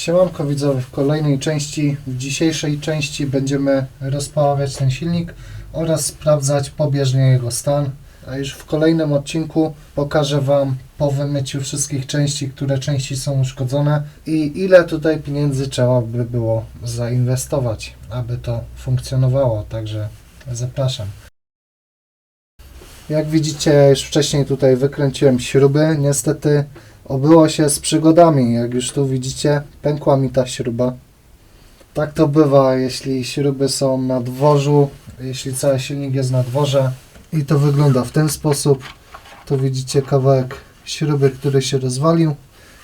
Siemanko widzowie, w kolejnej części, w dzisiejszej części będziemy rozpaławiać ten silnik oraz sprawdzać pobieżnie jego stan. A już w kolejnym odcinku pokażę Wam po wymyciu wszystkich części, które części są uszkodzone i ile tutaj pieniędzy trzeba by było zainwestować, aby to funkcjonowało. Także zapraszam. Jak widzicie, już wcześniej tutaj wykręciłem śruby. Niestety obyło się z przygodami. Jak już tu widzicie, pękła mi ta śruba. Tak to bywa, jeśli śruby są na dworzu, jeśli cały silnik jest na dworze. I to wygląda w ten sposób. Tu widzicie kawałek śruby, który się rozwalił.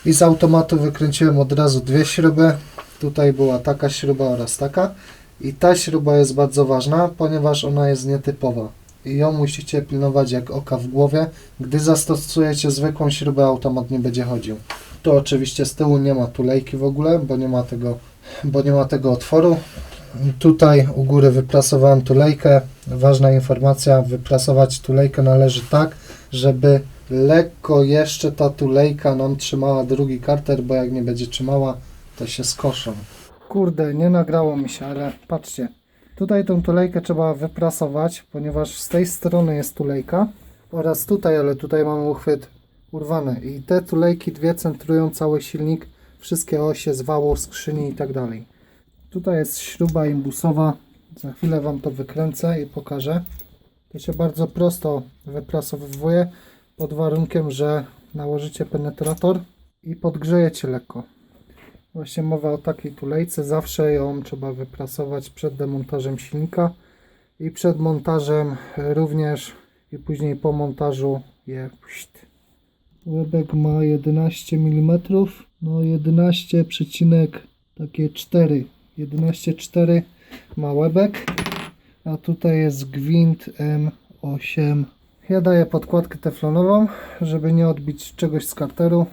I z automatu wykręciłem od razu dwie śruby. Tutaj była taka śruba oraz taka. I ta śruba jest bardzo ważna, ponieważ ona jest nietypowa. I ją musicie pilnować jak oka w głowie. Gdy zastosujecie zwykłą śrubę, automat nie będzie chodził. Tu oczywiście z tyłu nie ma tulejki w ogóle, bo nie ma tego, bo nie ma tego otworu. Tutaj u góry wyprasowałem tulejkę. Ważna informacja, wyprasować tulejkę należy tak, żeby lekko jeszcze ta tulejka nam trzymała drugi karter, bo jak nie będzie trzymała, to się skoszą. Kurde, nie nagrało mi się, ale patrzcie. Tutaj tą tulejkę trzeba wyprasować, ponieważ z tej strony jest tulejka oraz tutaj, ale tutaj mamy uchwyt urwany i te tulejki dwie centrują cały silnik, wszystkie osie z wału, skrzyni i tak dalej. Tutaj jest śruba imbusowa, za chwilę Wam to wykręcę i pokażę. To się bardzo prosto wyprasowuje pod warunkiem, że nałożycie penetrator i podgrzejecie lekko. Właśnie mowa o takiej tulejce. Zawsze ją trzeba wyprasować przed demontażem silnika i przed montażem również i później po montażu je pst. Łebek ma 11 mm, no 11 przecinek takie 4, 11,4 ma łebek, a tutaj jest gwint M8. Ja daję podkładkę teflonową, żeby nie odbić czegoś z karteru.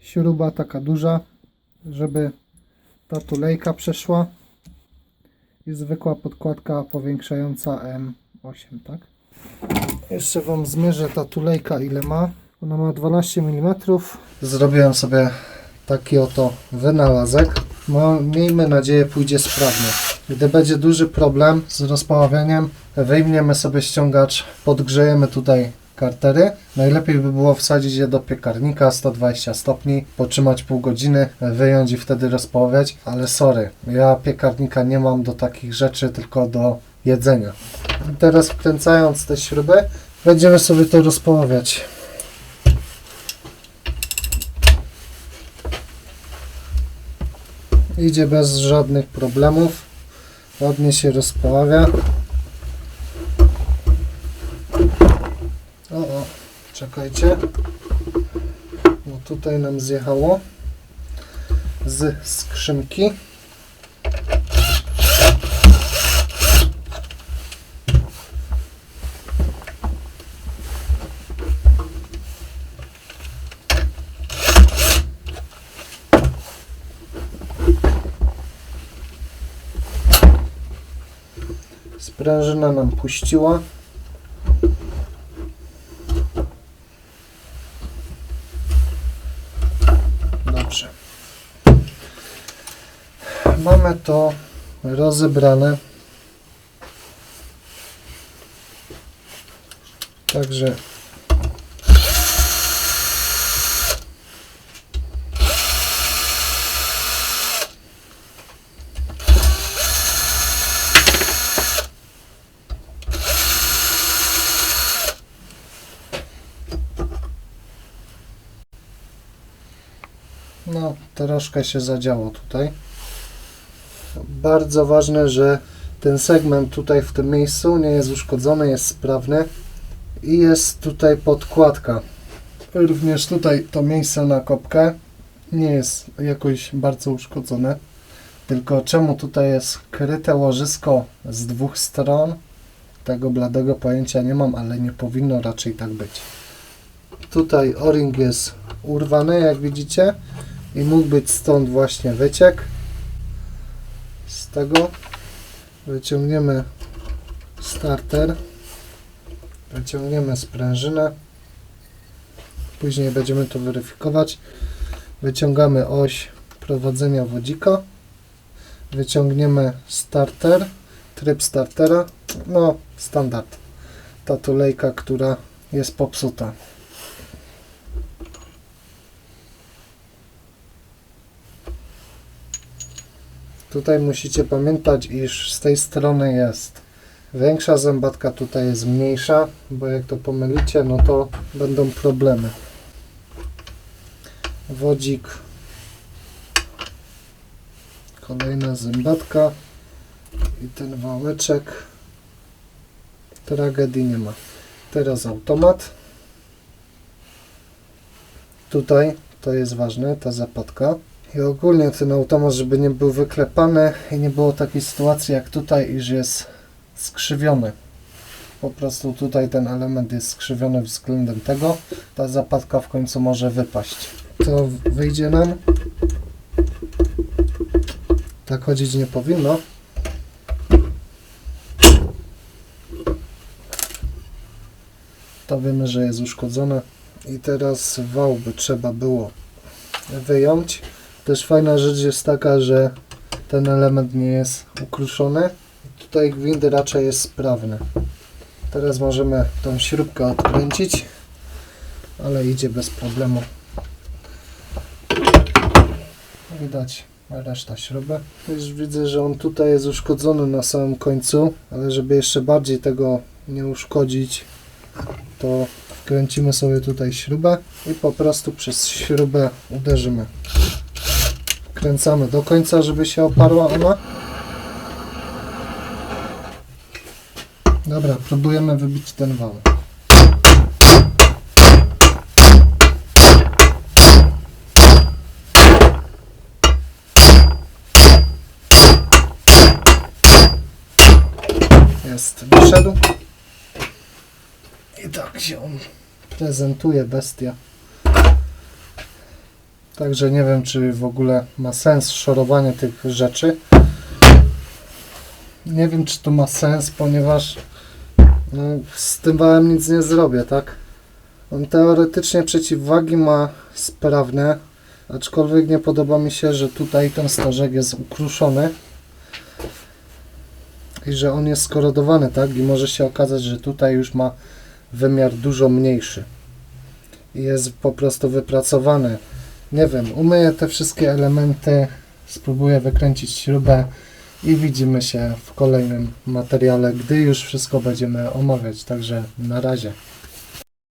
Śruba taka duża, żeby ta tulejka przeszła i zwykła podkładka powiększająca M8, tak? Jeszcze Wam zmierzę ta tulejka ile ma. Ona ma 12 mm. Zrobiłem sobie taki oto wynalazek. No, miejmy nadzieję pójdzie sprawnie. Gdy będzie duży problem z rozpaławianiem, wyjmiemy sobie ściągacz, podgrzejemy tutaj kartery. Najlepiej by było wsadzić je do piekarnika 120 stopni, potrzymać pół godziny, wyjąć i wtedy rozpaławiać, ale sorry, ja piekarnika nie mam do takich rzeczy, tylko do jedzenia. I teraz wkręcając te śruby, będziemy sobie to rozpaławiać. Idzie bez żadnych problemów. Ładnie się rozpaławia. O, o, czekajcie. Bo tutaj nam zjechało z skrzynki. Sprężyna nam puściła. Dobrze. Mamy to rozebrane. Także No, troszkę się zadziało tutaj. Bardzo ważne, że ten segment tutaj w tym miejscu nie jest uszkodzony, jest sprawny i jest tutaj podkładka. Również tutaj to miejsce na kopkę nie jest jakoś bardzo uszkodzone. Tylko czemu tutaj jest kryte łożysko z dwóch stron? Tego bladego pojęcia nie mam, ale nie powinno raczej tak być. Tutaj o-ring jest urwany, jak widzicie i mógł być stąd właśnie wyciek z tego wyciągniemy starter wyciągniemy sprężynę później będziemy to weryfikować wyciągamy oś prowadzenia wodzika. Wyciągniemy starter, tryb startera, no standard. Ta tulejka, która jest popsuta. Tutaj musicie pamiętać, iż z tej strony jest większa zębatka, tutaj jest mniejsza, bo jak to pomylicie, no to będą problemy. Wodzik. Kolejna zębatka i ten wałeczek. Tragedii nie ma. Teraz automat. Tutaj to jest ważne, ta zapadka. I ogólnie ten automat, żeby nie był wyklepany i nie było takiej sytuacji jak tutaj, iż jest skrzywiony. Po prostu tutaj ten element jest skrzywiony względem tego. Ta zapadka w końcu może wypaść. To wyjdzie nam. Tak chodzić nie powinno. To wiemy, że jest uszkodzone. I teraz wał by trzeba było wyjąć. Też fajna rzecz jest taka, że ten element nie jest ukruszony. Tutaj gwint raczej jest sprawny. Teraz możemy tą śrubkę odkręcić, ale idzie bez problemu. Widać reszta śruby. Już widzę, że on tutaj jest uszkodzony na samym końcu, ale żeby jeszcze bardziej tego nie uszkodzić, to wkręcimy sobie tutaj śrubę i po prostu przez śrubę uderzymy. Kręcamy do końca, żeby się oparła ona. Dobra, próbujemy wybić ten wał. Jest, wyszedł. I tak się on prezentuje, bestia. Także nie wiem, czy w ogóle ma sens szorowanie tych rzeczy. Nie wiem, czy to ma sens, ponieważ no, z tym wałem nic nie zrobię, tak? On teoretycznie przeciwwagi ma sprawne, aczkolwiek nie podoba mi się, że tutaj ten stożek jest ukruszony i że on jest skorodowany, tak? I może się okazać, że tutaj już ma wymiar dużo mniejszy i jest po prostu wypracowany. Nie wiem, umyję te wszystkie elementy, spróbuję wykręcić śrubę i widzimy się w kolejnym materiale, gdy już wszystko będziemy omawiać. Także na razie.